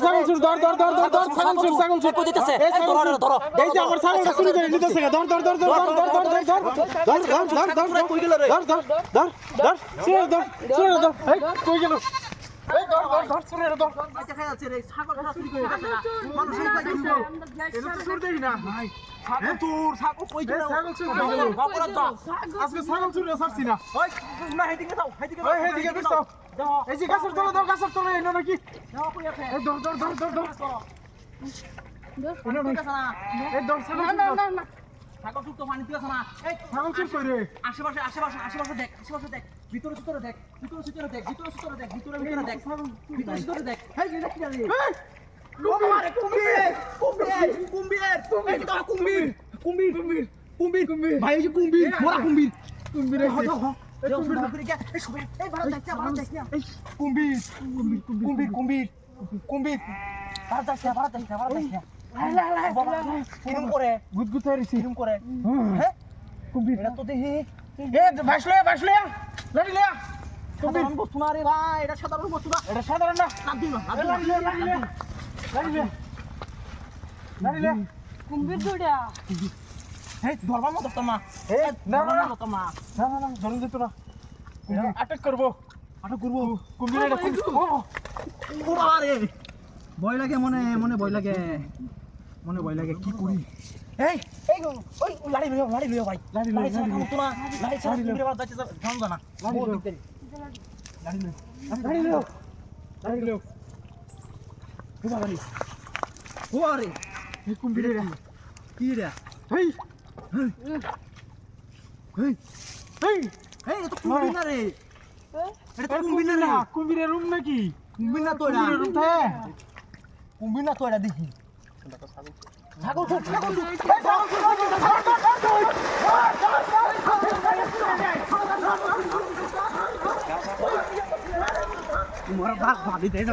ছাগল চুর ধর ধর ধর ধর ধর ছাগল চুর ছাগল চুর কই দিতেছে? এই ছাগল ধরো, এই যে আমার ছাগলটা চুরি করে নিতেছে ধর ধর ধর ধর ধর ধর ধর ধর ধর ধর ধর ধর ধর কই গেল রে? ধর ধর ধর ধর চুরে ধর চুরে ধর এই কই গেল এই ধর ধর ধর চুরে ধর দেখা যাচ্ছে রে ছাগলটা চুরি করে মানুষ এই পাই দিব এটা তো চুর দেই না ছাগল চোর ছাগল কই গেল ছাগল চুর কই গেল অপরাধ আজকে ছাগল চুরি ছাড়ছি না ওই না হেদিকে যাও হেদিকে ওই হেদিকে পিছাও এই যে গাছের তলে দাও গাছের তলে এনে নাকি? এই ধর ধর ধর ধর ধর না এই ধর না চুর না না। ছাগল চোর তো পানি দিতেছে না। এই ছাগল চুর কই রে? আশেপাশে আশেপাশে আশেপাশে দেখ আশেপাশে দেখ। ভিতরে ভিতরে দেখ ভিতরে ভিতরে দেখ ভিতরে ভিতরে দেখ ভিতরে ভিতরে দেখ ভিতরে ভিতরে দেখ। হেই দেখ কি রে কুমির কুমির এই তো কুমির কুমির কুমির কুমির কুমির ভাই এই যে কুমির মোরা কুম্ভীর। এই এই এই এই কুম্ভীর কুম্ভীর কুম্ভীর তো দেখি। এ ভাস লয়া ভাস লয়া লাড়ি লয়া কুম্ভীর রে ভাই এটা সাধারণ এটা সাধারণ না। জোড়া এই মা এই না না না। তো মা না না না ধরুন দিত না। কুম্ভীর আটক করব। আটক করব। এটা আরে ভয় লাগে মনে মনে ভয় লাগে। মনে ভয় লাগে কি করি? এই এই ওই লাড়ি লইও লাড়ি লইও ভাই। লাড়ি লইও, লাড়ি তো না লাড়ি ছাড়া লাড়ি লইও। যাচ্ছে জানো। না লাড়ি লইও। লাড়ি লে লাড়ি লে লাড়ি লে বুবা বাড়ি ও আরে। এই কুম্ভীর রে কি রে? এই। কুম্বিনা তো এটা দেখি ছাগল ছাগল তোমার ভাগ ভাবি দেয় না